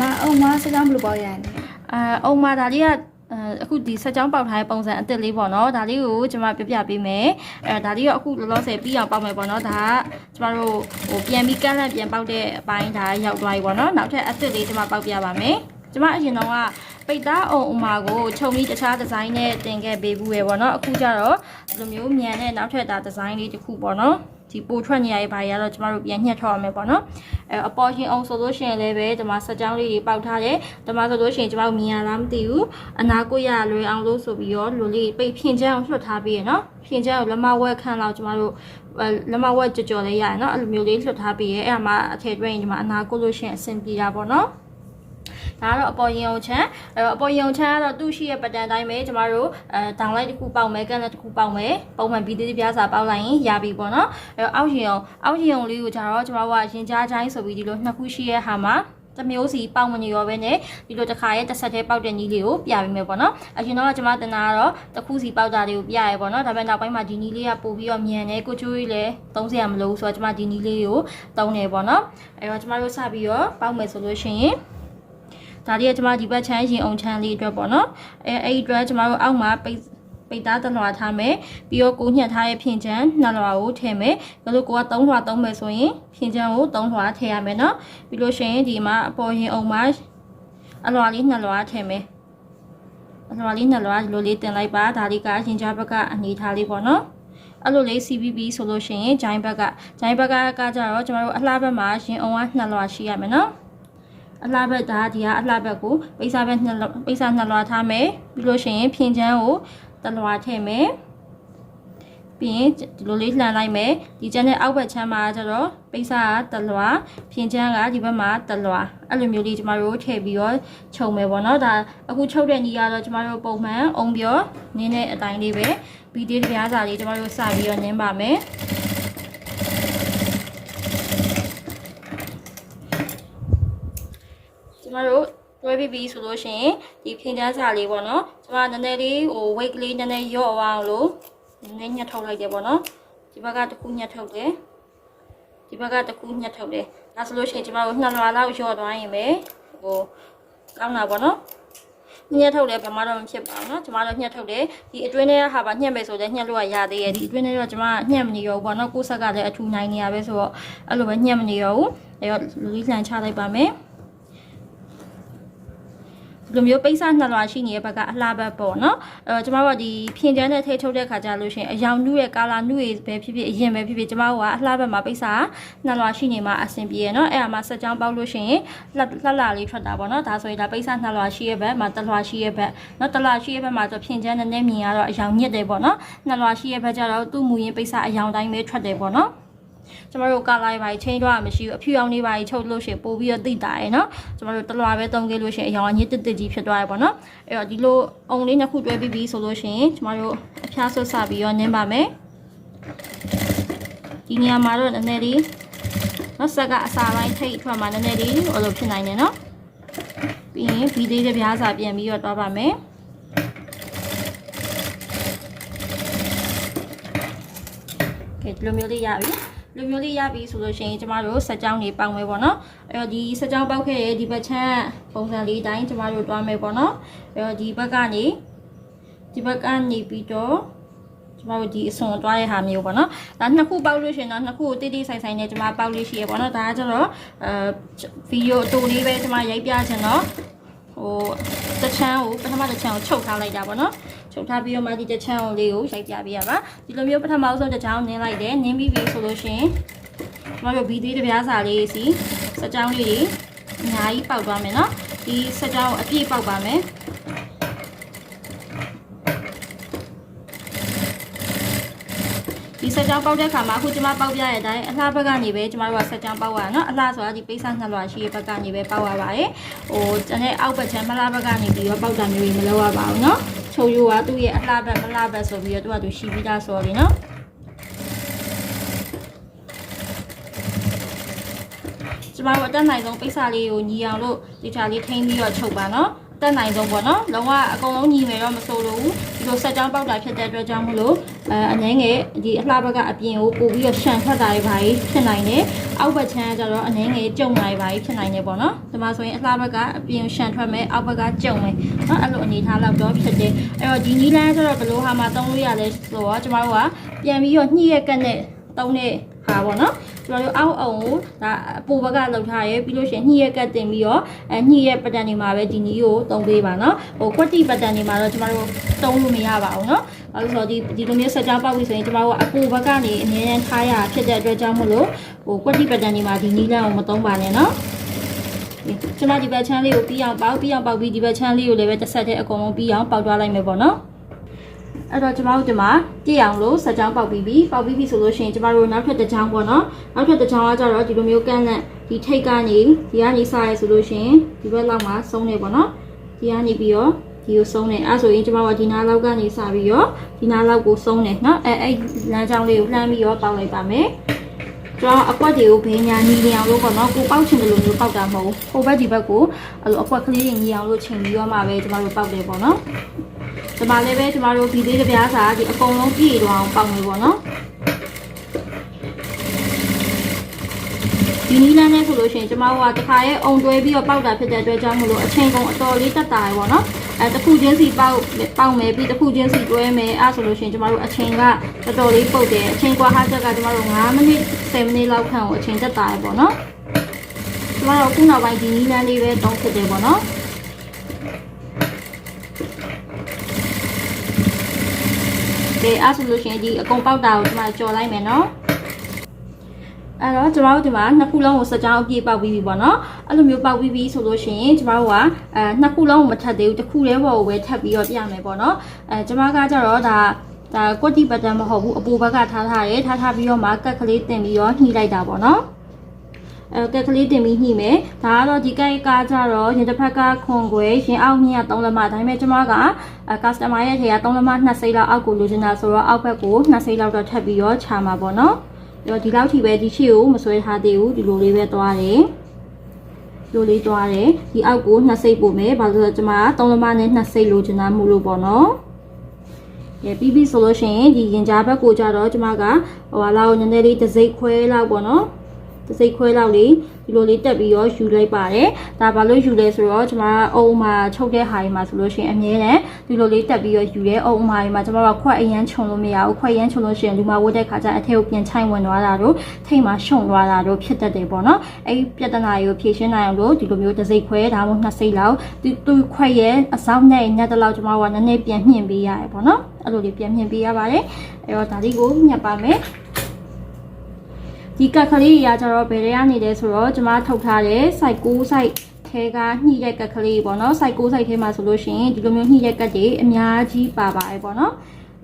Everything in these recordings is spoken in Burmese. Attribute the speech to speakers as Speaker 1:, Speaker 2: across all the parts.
Speaker 1: မအောင်မစကြောင်းဘယ်လိုပေါက်ရလဲ
Speaker 2: အာအုံမာဒါလေးကအဲအခုဒီဆက်ကြောင်းပေါက်ထားတဲ့ပုံစံအစ်စ်လေးပေါ့နော်ဒါလေးကိုကျွန်မပြပြပေးမယ်အဲဒါလေးကအခုလောလောဆယ်ပြီးအောင်ပေါက်မယ်ပေါ့နော်ဒါကကျွန်မတို့ဟိုပြန်ပြီးကန့်လန့်ပြန်ပေါက်တဲ့အပိုင်းဒါရောက်သွားပြီပေါ့နော်နောက်ထပ်အစ်စ်လေးကျွန်မပေါက်ပြပါမယ်ကျွန်မအရင်တော့ကပိတ်သားအုံအမာကိုခြုံပြီးတခြားဒီဇိုင်းနဲ့တင်ခဲ့ပေးဘူးရယ်ပေါ့နော်အခုကျတော့ဒီလိုမျိုးမြန်တဲ့နောက်ထပ်ဒါဒီဇိုင်းလေးတစ်ခုပေါ့နော် ဒီပိုထွက်နေရတဲ့ဘာတွေကတော့ကျမတို့ပြန်ညှက်ထောက်ရမယ်ပေါ့နော်အဲအပေါ်ရှင်အောင်ဆိုလို့ရှိရင်လည်းပဲဒီမှာစက်ကြောင်းလေးတွေပေါက်ထားတယ်ဒီမှာဆိုလို့ရှိရင်ကျမတို့မြင်ရလားမသိဘူးအနာကိုရလွယ်အောင်လို့ဆိုပြီးတော့လူလေးပိတ်ဖြင်ချမ်းအောင်လွှတ်ထားပြီးရနော်ဖြင်ချမ်းကိုလက်မဝက်ခန့်လောက်ကျမတို့လက်မဝက်ကြော်ကြော်လေးရရနော်အဲ့လိုမျိုးလေးလွှတ်ထားပြီးရအဲ့အမှာအထည်တွဲရင်ဒီမှာအနာကိုလို့ရှိရင်အဆင်ပြေတာပေါ့နော် ဒါကတော့အပေါ်ရင်အောင်ချမ်းအဲ့တော့အပေါ်ရင်အောင်ချမ်းကတော့သူ့ရှိရဲ့ပတ်တန်တိုင်းပဲကျမတို့အဲ download တစ်ခုပေါက်မယ်ကန်လက်တစ်ခုပေါက်မယ်ပုံမှန်ဗီဒီယိုပြားစာပေါက်လိုက်ရင်ရပြီပေါ့နော်အဲ့တော့အောက်ရင်အောင်အောက်ရင်အောင်လေးကိုကျတော့ကျမတို့ကရင်ကြားချိုင်းဆိုပြီးဒီလိုနှစ်ခုရှိရဲ့ဟာမှာတစ်မျိုးစီပေါက်မနေရောပဲနဲ့ဒီလိုတစ်ခါရဲ့တစ်ဆက်တည်းပေါက်တဲ့နီးလေးကိုပြပေးမယ်ပေါ့နော်အရင်တော့ကျွန်မတင်တာကတော့တစ်ခုစီပေါက်တာလေးကိုပြရဲပေါ့နော်ဒါပေမဲ့နောက်ပိုင်းမှာဒီနီးလေးကပို့ပြီးတော့မြန်တယ်ကိုချိုးကြီးလည်းသုံးစရာမလိုဘူးဆိုတော့ကျွန်မဒီနီးလေးကိုသုံးနေပေါ့နော်အဲတော့ကျွန်မတို့စပြီးတော့ပေါက်မယ်ဆိုလို့ရှိရင် ဒါလေးကကျမဒီဘက်ချမ်းရင်အောင်ချမ်းလေးအတွက်ပေါ့နော်အဲအဲ့ဒီအတွက်ကျမတို့အောက်မှာပိတ်ပိတ်သားတလွာထားမယ်ပြီးတော့ကိုညှက်ထားတဲ့ဖြင်ချမ်းနှစ်လွာကိုထည့်မယ်ဒါလို့ကိုက3လွာသုံးမယ်ဆိုရင်ဖြင်ချမ်းကို3လွာထည့်ရမယ်နော်ပြီးလို့ရှိရင်ဒီမှာအပေါ်ရင်အောင်မှာအလွာလေးနှစ်လွာထည့်မယ်အလွာလေးနှစ်လွာဒီလိုလေးတင်လိုက်ပါဒါလေးကရင်ချားဘက်ကအနေထားလေးပေါ့နော်အဲ့လိုလေး CBB ဆိုလို့ရှိရင်ဂျိုင်းဘက်ကဂျိုင်းဘက်ကကကြတော့ကျမတို့အလှဘက်မှာရင်အောင်ကနှစ်လွာရှိရမယ်နော် အလှဘက်ဒါဒီကအလှဘက်ကိုပိစာဘက်နှစ်ပိစာနှစ်လွာထားမယ်ပြီးလို့ရှိရင်ဖြင်ချမ်းကိုတလွာထည့်မယ်ပြီးရင်ဒီလိုလေးလှန်လိုက်မယ်ဒီကျန်တဲ့အောက်ဘက်ချမ်းမှာကျတော့ပိစာကတလွာဖြင်ချမ်းကဒီဘက်မှာတလွာအဲ့လိုမျိုးလေးကျမတို့ထည့်ပြီးတော့ခြုံမယ်ပေါ့နော်ဒါအခုချုပ်တဲ့နီးကတော့ကျမတို့ပုံမှန်အုံပြောနင်းတဲ့အတိုင်းလေးပဲဗီဒီယိုတရားစာလေးကျမတို့စပြီးတော့နင်းပါမယ် မတို့တွဲပြီးပြီဆိုလို့ရှိရင်ဒီဖြင်းချမ်းစာလေးပေါ့နော်ကျမနည်းနည်းလေးဟို weight ကလေးနည်းနည်းရော့အောင်လို့နည်းနည်းညှက်ထုတ်လိုက်တယ်ပေါ့နော်ဒီဘက်ကတစ်ခုညှက်ထုတ်တယ်ဒီဘက်ကတစ်ခုညှက်ထုတ်တယ်ဒါဆိုလို့ရှိရင်ကျမတို့နှစ်လွာလောက်ရော့သွားရင်ပဲဟိုကောင်းတာပေါ့နော်ညှက်ထုတ်တယ်ဘာမှတော့မဖြစ်ပါဘူးเนาะကျမတို့ညှက်ထုတ်တယ်ဒီအတွင်းထဲကဟာပါညှက်မယ်ဆိုလည်းညှက်လို့ရသေးရဲ့ဒီအတွင်းထဲတော့ကျမညှက်မနေရောဘူးပေါ့เนาะကိုယ်ဆက်ကလည်းအထူနိုင်နေရပဲဆိုတော့အဲ့လိုပဲညှက်မနေရောဘူးအဲ့တော့လူလေးလှန်ချလိုက်ပါမယ် ဒီလိုမျိုးပိတ်စနှစ်လွာရှိနေတဲ့ဘက်ကအလှဘက်ပေါ့နော်အဲတော့ကျမတို့ကဒီဖြင်ကျန်းနဲ့ထိထုတ်တဲ့ခါကျလို့ရှိရင်အယောင်နုရဲ့ကာလာနုရဲ့ပဲဖြစ်ဖြစ်အရင်ပဲဖြစ်ဖြစ်ကျမတို့ကအလှဘက်မှာပိတ်စနှစ်လွာရှိနေမှာအဆင်ပြေရနော်အဲ့ဒါမှဆက်ကြောင်းပေါက်လို့ရှိရင်လှလှလာလေးထွက်တာပေါ့နော်ဒါဆိုရင်ဒါပိတ်စနှစ်လွာရှိရဲ့ဘက်မှာတစ်လွာရှိရဲ့ဘက်နော်တစ်လွာရှိရဲ့ဘက်မှာဆိုဖြင်ကျန်းနဲ့နဲ့မြင်ရတော့အယောင်ညစ်တယ်ပေါ့နော်နှစ်လွာရှိရဲ့ဘက်ကျတော့သူ့မူရင်းပိတ်စအယောင်တိုင်းပဲထွက်တယ်ပေါ့နော် ကျမတို့ကာလာတွေပါချင်းတော့မရှိဘူးအဖြူအောင်တွေပါချုပ်လို့ရှိရင်ပို့ပြီးတော့သိတာရယ်နော်ကျမတို့တလွာပဲတုံးခဲ့လို့ရှိရင်အရောင်အညစ်တစ်တစ်ကြီးဖြစ်သွားရပေါ့နော်အဲ့တော့ဒီလိုအုံလေးနှစ်ခုတွဲပြီးပြီဆိုလို့ရှိရင်ကျမတို့အဖျားဆွတ်ဆပြီးတော့နင်းပါမယ်ဒီနေရာမှာတော့နည်းနည်းလေးနော်ဆက်ကအစာပိုင်းထိတ်အထွက်မှာနည်းနည်းလေးဟိုလိုဖြစ်နိုင်တယ်နော်ပြီးရင်ဗီသေးတဲ့ပြားစာပြန်ပြီးတော့တွားပါမယ်ကဲဒီလိုမျိုးလေးရပြီ လူမျိုးလေးရပြီဆိုလို့ရှိရင်ကျမတို့စက်ကြောင်းတွေပေါင်းမယ်ပေါ့နော်အဲ့တော့ဒီစက်ကြောင်းပေါက်ခဲ့တဲ့ဒီဘက်ချမ်းပုံစံလေးတိုင်းကျမတို့တွားမယ်ပေါ့နော်အဲ့တော့ဒီဘက်ကနေဒီဘက်ကနေပြီးတော့ကျမတို့ဒီအစွန်တွားတဲ့ဟာမျိုးပေါ့နော်ဒါနှစ်ခုပေါက်လို့ရှိရင်တော့နှစ်ခုကိုတိတိဆိုင်ဆိုင်နဲ့ကျမပေါက်လို့ရှိရပေါ့နော်ဒါကကျတော့အဲဗီဒီယိုအတူလေးပဲကျမရိုက်ပြချင်တော့ဟိုတချမ်းကိုပထမတချမ်းကိုချုပ်ထားလိုက်တာပေါ့နော် ချုပ်ထားပြီးတော့မှဒီတချမ်းကိုလေးကိုရိုက်ပြပေးရပါဒီလိုမျိုးပထမဆုံးတစ်ချောင်းနင်းလိုက်တယ်နင်းပြီးပြီဆိုလို့ရှိရင်ကျမတို့ဗီဒီယိုတစ်ပြားစာလေးစီစက်ကြောင်းလေးတွေအများကြီးပေါက်သွားမယ်နော်ဒီစက်ကြောင်းကိုအပြည့်ပေါက်ပါမယ်ဒီဆက်ကြောင်းပေါက်တဲ့ခါမှာအခုကျမပေါက်ပြရတဲ့အတိုင်းအလှဘက်ကနေပဲကျမတို့ကဆက်ကြောင်းပေါက်ရတာเนาะအလှဆိုတာဒီပိတ်ဆနှစ်လွှာရှိရဲ့ဘက်ကနေပဲပေါက်ရပါတယ်ဟိုတနေ့အောက်ဘက်ချမ်းမလှဘက်ကနေပြီးတော့ပေါက်တာမျိုးတွေမလုပ်ရပါဘူးเนาะ ချုံရိုးကသူ့ရဲ့အလှဘက်မလှဘက်ဆိုပြီးတော့သူကသူရှိပြီးသားဆိုတော့လေနော်ကျမတို့အတက်နိုင်ဆုံးပိတ်စာလေးကိုညီအောင်လို့ဒီချာလေးထိန်းပြီးတော့ချုပ်ပါနော်တက်နိုင်ဆုံးပေါ့နော်လုံးဝအကုန်လုံးညီမယ်တော့မဆိုလို့ဒီလိုဆက်ကြောင်းပေါက်တာဖြစ်တဲ့အတွက်ကြောင့်မလို့အဲအနှဲငယ်ဒီအလှဘက်ကအပြင်ကိုပို့ပြီးတော့ရှန်ထွက်တာတွေပါဖြစ်နိုင်တယ်အောက်ဘက်ချမ်းကတော့အနှဲငယ်ကြုံလာတွေပါဖြစ်နိုင်တယ်ပေါ့နော် ဒီမှာဆိုရင်အလှဘက်ကအပြင်ရှန်ထွက်မယ်အောက်ဘက်ကကြုံမယ်နော်အဲ့လိုအနေထားလောက်တော့ဖြစ်တယ်အဲ့တော့ဒီနီလန်းကျတော့ဘယ်လိုဟာမှသုံးလို့ရလဲဆိုတော့ကျမတို့ကပြန်ပြီးတော့ညှိရက်ကက်နဲ့သုံးတဲ့ဟာပေါ့နော်ကျမတို့အောက်အောင်ကိုဒါအပူဘက်ကလောက်ထားရဲပြီးလို့ရှိရင်ညှိရက်ကက်တင်ပြီးတော့အဲညှိရက်ပတ်တန်တွေမှာပဲဒီနီးကိုသုံးပေးပါနော်ဟိုကွက်တီပတ်တန်တွေမှာတော့ကျမတို့သုံးလို့မရပါဘူးနော်အဲဆိုတော့ဒီဒီလိုမျိုးဆက်ကြောင်းပေါက်ပြီဆိုရင်ကျမတို့ကအပူဘက်ကနေအမြဲတမ်းထားရဖြစ်တဲ့အတွက်ကြောင့်မို့လို့ဟိုကွက်တီပတ်တန်တွေမှာဒီနီးလမ်းကိုမသုံးပါနဲ့နော် ကျမဒီဘက်ချမ်းလေးကိုပြီးအောင်ပေါက်ပြီးအောင်ပေါက်ပြီးဒီဘက်ချမ်းလေးကိုလည်းပဲတစ်ဆက်တည်းအကုန်လုံးပြီးအောင်ပေါက်သွားလိုက်မယ်ပေါ့နော်အဲ့တော့ကျမတို့ဒီမှာကြည့်အောင်လို့စကြောင်းပေါက်ပြီးပြီပေါက်ပြီးပြီဆိုလို့ရှိရင်ကျမတို့နောက်ထပ်တစ်ကြောင်းပေါ့နော်နောက်ထပ်တစ်ကြောင်းကကြတော့ဒီလိုမျိုးကန့်ကန့်ဒီထိတ်ကနေဒီကနေစရဲဆိုလို့ရှိရင်ဒီဘက်လောက်မှာဆုံးနေပေါ့နော်ဒီကနေပြီးတော့ဒီကိုဆုံးနေအဲ့ဆိုရင်ကျမတို့ဒီနားလောက်ကနေစပြီးတော့ဒီနားလောက်ကိုဆုံးနေနော်အဲအဲ့လမ်းကြောင်းလေးကိုလှမ်းပြီးတော့ပေါက်လိုက်ပါမယ် ကျွန်တော်အကွက်တွေကိုဘေးညာညီနေအောင်လို့ပေါ့နော်ကိုပေါက်ချင်တယ်လို့မျိုးပေါက်တာမဟုတ်ဘူးဟိုဘက်ဒီဘက်ကိုအဲ့လိုအကွက်ကလေးတွေညီအောင်လို့ချိန်ပြီးတော့မှပဲကျမတို့ပေါက်တယ်ပေါ့နော်ဒီမှာလည်းပဲကျမတို့ဒီသေးတပြားစာဒီအကုန်လုံးပြည့်သွားအောင်ပေါက်နေပေါ့နော်ဒီနီးလန်းနဲ့ဆိုလို့ရှိရင်ကျမတို့ကတခါရဲ့အုံတွဲပြီးတော့ပေါက်တာဖြစ်တဲ့အတွက်ကြောင့်မလို့အချိန်ကုန်အတော်လေးတက်တာရပေါ့နော် အဲတစ်ခုချင်းစီပေါက်ပေါက်မယ်ပြီးတစ်ခုချင်းစီတွဲမယ်အဲဆိုလို့ရှိရင်ကျမတို့အချိန်ကတော်တော်လေးပုတ်တယ်အချိန်ကွာဟာချက်ကကျမတို့9မိနစ်10မိနစ်လောက်ခန့်ကိုအချိန်တက်တာရပေါ့နော်ကျမတို့ခုနောက်ပိုင်းဒီနီးလန်းလေးပဲတောင်းဖြစ်တယ်ပေါ့နော်ကဲအဲ့ဆိုလို့ရှိရင်ဒီအကုန်ပေါက်တာကိုကျမကြော်လိုက်မယ်နော် အဲ့တော့ကျမတို့ဒီမှာနှစ်ခုလုံးကိုစကြောင်းအပြည့်ပေါက်ပြီးပြီပေါ့နော်အဲ့လိုမျိုးပေါက်ပြီးပြီဆိုလို့ရှိရင်ကျမတို့ကအဲနှစ်ခုလုံးကိုမထပ်သေးဘူးတစ်ခုတည်းပေါ်ကိုပဲထပ်ပြီးတော့ပြမယ်ပေါ့နော်အဲကျမကကြတော့ဒါဒါကွက်တီပတ်တန်မဟုတ်ဘူးအပူဘက်ကထားထားတယ်ထားထားပြီးတော့မှကက်ကလေးတင်ပြီးတော့ညှိလိုက်တာပေါ့နော်အဲကက်ကလေးတင်ပြီးညှိမယ်ဒါကတော့ဒီကက်ကကြတော့ရင်တစ်ဖက်ကခွန်ခွဲရင်အောက်မြင့်က3လက်မဒါပေမဲ့ကျမကအဲ customer ရဲ့ထဲက3လက်မ2စိတ်လောက်အောက်ကိုလိုချင်တာဆိုတော့အောက်ဘက်ကို2စိတ်လောက်တော့ထပ်ပြီးတော့ခြာမှာပေါ့နော် အဲ့တော့ဒီလောက်ထိပဲဒီရှေ့ကိုမဆွဲထားသေးဘူးဒီလိုလေးပဲသွားတယ်လိုလေးသွားတယ်ဒီအောက်ကို2စိတ်ပို့မယ်ဘာလို့လဲဆိုတော့ကျမက3လက်မနဲ့2စိတ်လိုချင်တာမို့လို့ပေါ့နော်ရပြီးပြီဆိုလို့ရှိရင်ဒီရင်ကြားဘက်ကိုကြတော့ကျမကဟိုဟာလောက်နည်းနည်းလေးတစ်စိတ်ခွဲလောက်ပေါ့နော် တစ်စိတ်ခွဲလောက်လေးဒီလိုလေးတက်ပြီးတော့ယူလိုက်ပါတယ်ဒါဘာလို့ယူလဲဆိုတော့ကျမအုံမှာချုပ်တဲ့ဟာတွေမှာဆိုလို့ရှိရင်အမြဲတမ်းဒီလိုလေးတက်ပြီးတော့ယူတဲ့အုံမှာတွေမှာကျမကခွက်အရန်ခြုံလို့မရဘူးခွက်အရန်ခြုံလို့ရှိရင်လူမဝတ်တဲ့ခါကျအထက်ကိုပြန်ချိုင်ဝင်သွားတာတို့ထိတ်မှာရှုံသွားတာတို့ဖြစ်တတ်တယ်ပေါ့နော်အဲ့ဒီပြဿနာတွေကိုဖြေရှင်းနိုင်အောင်လို့ဒီလိုမျိုးတစ်စိတ်ခွဲဒါမှမဟုတ်နှစ်စိတ်လောက်သူသူခွက်ရဲ့အစောင်းနဲ့ညက်တလောက်ကျမကနည်းနည်းပြန်မြင့်ပေးရတယ်ပေါ့နော်အဲ့လိုလေးပြန်မြင့်ပေးရပါတယ်အဲ့တော့ဒါလေးကိုညှက်ပါမယ် ဒီကက်ကလေးကြီးကကျတော့ဘယ်တွေကနေလဲဆိုတော့ကျမထုတ်ထားတဲ့ site 6 site ထဲကညှိရက်ကက်ကလေးပေါ့နော် site 6 site ထဲမှာဆိုလို့ရှိရင်ဒီလိုမျိုးညှိရက်ကက်တွေအများကြီးပါပါတယ်ပေါ့နော်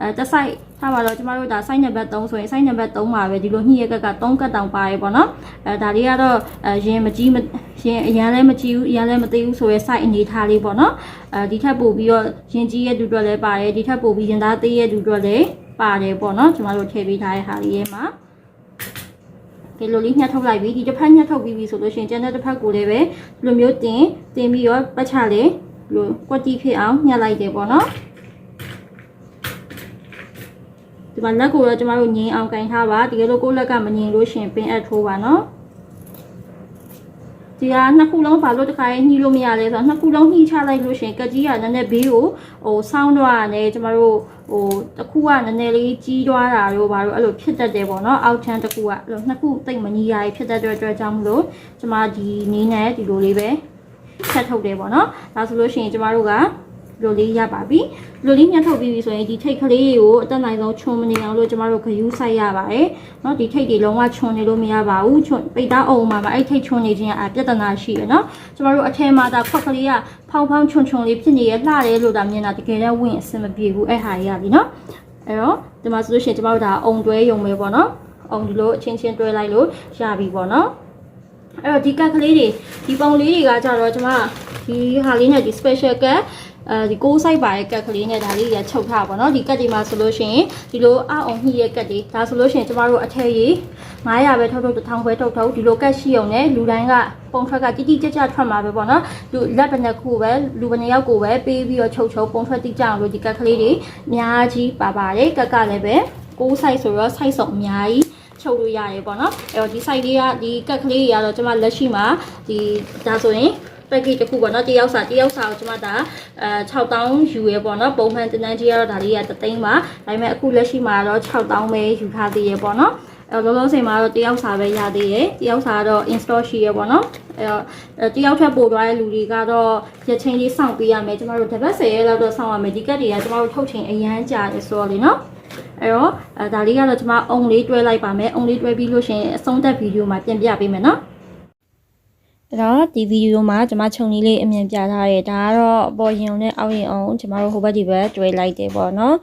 Speaker 2: အဲတစ် site ထားပါတော့ကျမတို့ဒါ site number 3ဆိုရင် site number 3မှာပဲဒီလိုညှိရက်ကက်က3ကတ်တောင်ပါတယ်ပေါ့နော်အဲဒါလေးကတော့အဲရင်မကြီးမရင်အရန်လည်းမကြီးဘူးအရန်လည်းမသေးဘူးဆိုရဲ site အနေထားလေးပေါ့နော်အဲဒီထက်ပို့ပြီးတော့ရင်ကြီးရဲ့ဒူတွေလည်းပါတယ်ဒီထက်ပို့ပြီးရင်သားသေးရဲ့ဒူတွေလည်းပါတယ်ပေါ့နော်ကျမတို့ထည့်ပေးထားတဲ့ဟာလေးရဲ့မှာ ကဲလိုလေးညှက်ထုတ်လိုက်ပြီဒီတစ်ဖက်ညှက်ထုတ်ပြီးပြီဆိုလို့ရှိရင်ကျန်တဲ့တစ်ဖက်ကိုလည်းပဲဒီလိုမျိုးတင်တင်ပြီးတော့ပတ်ချလေဒီလိုကွက်တီဖြစ်အောင်ညှက်လိုက်တယ်ပေါ့နော်ဒီမှာလက်ကိုတော့ကျမတို့ငင်းအောင်ကင်ထားပါတကယ်လို့ကိုယ့်လက်ကမငင်းလို့ရှိရင်ပင်အပ်ထိုးပါနော် ဒီကနှစ်ခုလုံးဘာလို့တခါရင်ညှိလို့မရလဲဆိုတော့နှစ်ခုလုံးညှိချလိုက်လို့ရှိရင်ကကြီးကနည်းနည်းဘေးကိုဟိုဆောင်းတော့ရတယ်ကျမတို့ဟိုတစ်ခုကနည်းနည်းလေးကြီးသွားတာတို့ဘာလို့အဲ့လိုဖြစ်တတ်တယ်ပေါ့နော်အောက်ထန်းတစ်ခုကအဲ့လိုနှစ်ခုတိတ်မညီရဖြစ်တတ်တဲ့အတွက်ကြောင့်မလို့ကျမဒီနည်းနဲ့ဒီလိုလေးပဲဆက်ထုတ်တယ်ပေါ့နော်ဒါဆိုလို့ရှိရင်ကျမတို့က လိုလေးရပါပြီလိုလေးညှက်ထုတ်ပြီးပြီဆိုရင်ဒီထိတ်ကလေးကိုအတက်နိုင်ဆုံးခြုံမနေအောင်လို့ကျမတို့ဂယူးဆိုင်ရပါတယ်เนาะဒီထိတ်တွေလုံးဝခြုံနေလို့မရပါဘူးခြုံပိတ်သားအုံမှာမှာအဲ့ထိတ်ခြုံနေခြင်းအပြဿနာရှိရเนาะကျမတို့အထဲမှာဒါခွက်ကလေးကဖောင်းဖောင်းခြုံခြုံလေးဖြစ်နေရလှတယ်လို့ဒါမြင်တာတကယ်တော့ဝင်အဆင်မပြေဘူးအဲ့ဟာကြီးရပြီเนาะအဲ့တော့ဒီမှာဆိုလို့ရှိရင်ကျမတို့ဒါအုံတွဲရုံပဲပေါ့เนาะအုံဒီလိုအချင်းချင်းတွဲလိုက်လို့ရပြီပေါ့เนาะအဲ့တော့ဒီကတ်ကလေးတွေဒီပုံလေးတွေကကြတော့ကျမဒီဟာလေးနဲ့ဒီ special cut အဲဒီကိုးဆိုင်ပါရဲ့ကက်ကလေးနဲ့ဒါလေးကြီးချုပ်ထားပါတော့ဒီကက်ဒီမှာဆိုလို့ရှိရင်ဒီလိုအအောင်ညှိရဲ့ကက်ဒီဒါဆိုလို့ရှိရင်ကျမတို့အထက်ကြီး900ပဲထုတ်ထုတ်1000ပဲထုတ်ထုတ်ဒီလိုကက်ရှိအောင်နဲ့လူတိုင်းကပုံထွက်ကတိတိကျကျထွက်မှာပဲပေါ့နော်လူလက်ဘယ်နှခုပဲလူဘယ်နှယောက်ကိုပဲပေးပြီးတော့ချုပ်ချုပ်ပုံထွက်တိကျအောင်လို့ဒီကက်ကလေးတွေအများကြီးပါပါတယ်ကက်ကလည်းပဲကိုးဆိုင်ဆိုတော့ size စုံအများကြီးချုပ်လို့ရတယ်ပေါ့နော်အဲ့တော့ဒီ site လေးကဒီကက်ကလေးတွေကတော့ကျွန်မလက်ရှိမှာဒီဒါဆိုရင် package တစ်ခုပေါ့နော်တယောက်စာတယောက်စာကိုကျွန်မဒါအဲ6000ယူရပေါ့နော်ပုံမှန်တနန်းကြီးကတော့ဒါလေးက3သိန်းပါဒါပေမဲ့အခုလက်ရှိမှာတော့6000ပဲယူထားသေးရပေါ့နော်အဲတော့လောလောဆယ်မှာတော့တယောက်စာပဲရသေးတယ်တယောက်စာကတော့ install ရှိရပေါ့နော်အဲတော့တယောက်ထပ်ပို့သွားတဲ့လူတွေကတော့ရက်ချင်းလေးစောင့်ပေးရမယ်ကျမတို့တစ်ပတ်10ရက်လောက်တော့စောင့်ရမယ်ဒီကက်တွေကကျမတို့ထုတ်ချိန်အရန်ကြာတယ်ဆိုတော့လေနော်အဲ့တော့အဲဒါလေးကတော့ကျမအုံလေးတွဲလိုက်ပါမယ်အုံလေးတွဲပြီးလို့ရှိရင်အဆုံးသက်ဗီဒီယိုမှာပြန်ပြပေးမယ်နော် အဲ့တော့ဒီဗီဒီယိုမှာကျွန်မခြုံလေးလေးအမြင်ပြထားတယ်ဒါကတော့အပေါ်ရင်နဲ့အောက်ရင်အောင်ကျွန်မတို့ဟိုဘက်ဒီဘက်တွဲလိုက်တယ်ပေါ့နော်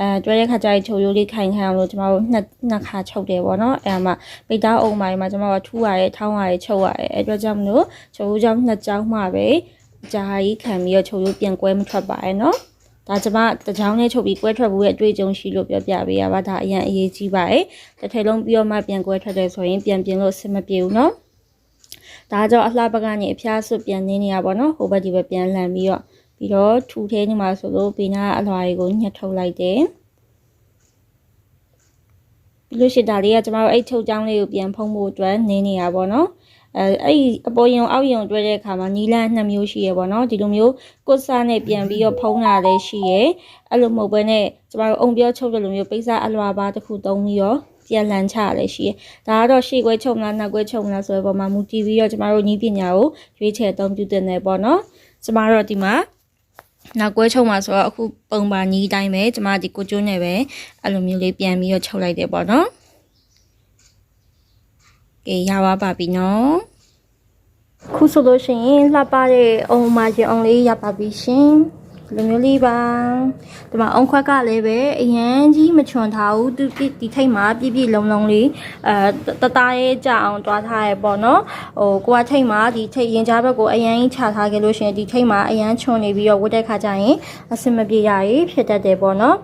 Speaker 2: အဲတွဲတဲ့ခါကျရင်ချုပ်ရိုးလေးခိုင်ခိုင်အောင်လို့ကျွန်တော်တို့နှစ်နှစ်ခါချုပ်တယ်ပေါ့နော်အဲမှာပိတ်သားအုံမိုင်းမှာကျွန်တော်တို့ထူရတယ်ထောင်းရတယ်ချုပ်ရတယ်အဲအတွက်ကြောင့်မလို့ချုပ်ရိုးကြောင့်နှစ်ကြောင်းမှပဲဂျာကြီးခံပြီးတော့ချုပ်ရိုးပြန်ကွဲမထွက်ပါရဲ့နော်ဒါကျွန်မတကြောင်နဲ့ချုပ်ပြီးကွဲထွက်ဖို့ရဲ့အတွေ့အကြုံရှိလို့ပြောပြပေးရပါဒါအရင်အရေးကြီးပါတယ်တစ်ထည်လုံးပြီးတော့မှပြန်ကွဲထွက်တယ်ဆိုရင်ပြန်ပြင်လို့အဆင်မပြေဘူးနော် ဒါကြောင့်အလှပကနေအဖျားစွပြန်နေနေရပါတော့ဟိုဘက်ဒီဘက်ပြန်လှန်ပြီးတော့ပြီးတော့ထူထဲနေမှာဆိုလို့ဘေးနာအလွှာတွေကိုညှက်ထုတ်လိုက်တယ်ပြီးလို့ရှိရင်ဒါလေးကကျမတို့အဲ့ချုပ်ချောင်းလေးကိုပြန်ဖုံးဖို့အတွက်နေနေရပါတော့အဲအဲ့ဒီအပေါ်ယုံအောက်ယုံတွဲတဲ့အခါမှာနီလန်းနှစ်မျိုးရှိရပါတော့ဒီလိုမျိုးကုတ်စားနဲ့ပြန်ပြီးတော့ဖုံးတာလည်းရှိရအဲ့လိုမဟုတ်ဘဲနဲ့ကျမတို့အုံပြောချုပ်တဲ့လိုမျိုးပိတ်စားအလွှာပါတစ်ခုသုံးပြီးတော့ ပြန်လန်ချရလည်းရှိရဒါကတော့ရှေ့ခွဲချုပ်မလားနောက်ခွဲချုပ်မလားဆိုတဲ့ပုံမှာမူတည်ပြီးတော့ကျမတို့ဤပညာကိုရွေးချယ်အသုံးပြုတင်တယ်ပေါ့နော်ကျမတို့ဒီမှာနောက်ကွဲချုပ်မှာဆိုတော့အခုပုံပါညီးတိုင်းပဲကျမဒီကိုကျိုးနဲ့ပဲအဲ့လိုမျိုးလေးပြန်ပြီးတော့ချုပ်လိုက်တယ်ပေါ့နော်ကဲရပါပါပြီနော်ခုဆိုလို့ရှိရင်လှပတဲ့အုံမာရင်အောင်လေးရပါပြီရှင် ဒီလိုမျိုးလေးပါဒီမှာအုံခွက်ကလည်းပဲအရန်ကြီးမချွန်ထားဘူးသူဒီဒီထိတ်မှာပြည့်ပြည့်လုံးလုံးလေးအဲတသားရဲကြအောင်တွားထားရပေါ့နော်ဟိုကိုကထိတ်မှာဒီထိတ်ရင်ကြားဘက်ကိုအရန်ကြီးခြာထားခဲ့လို့ရှိရင်ဒီထိတ်မှာအရန်ချွန်နေပြီးတော့ဝတ်တဲ့ခါကျရင်အဆင်မပြေရည်ဖြစ်တတ်တယ်ပေါ့နော်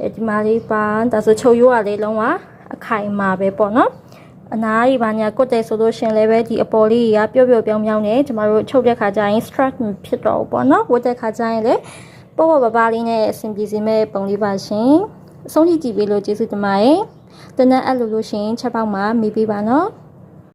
Speaker 2: အဲဒီမှာလေးပါဒါဆိုချုပ်ရိုးကလေးလုံးဝအခိုင်အမာပဲပေါ့နော် အနားကြီးပါညာကွတ်တယ်ဆိုလို့ရှင်လည်းပဲဒီအပေါ်လေးကြီးကပျော့ပျော့ပြောင်းပြောင်းနဲ့ကျမတို့ချုပ်တဲ့ခါကျရင် stress မဖြစ်တော့ဘူးပေါ့နော်ဝတ်တဲ့ခါကျရင်လည်းပေါ့ပေါ့ပါပါလေးနဲ့အဆင်ပြေစေမဲ့ပုံလေးပါရှင်အဆုံးထိကြည့်ပေးလို့ကျေးဇူးတင်ပါတယ်တနက်အဲ့လိုလို့ရှင်ချက်ပေါက်မှာမေးပေးပါနော်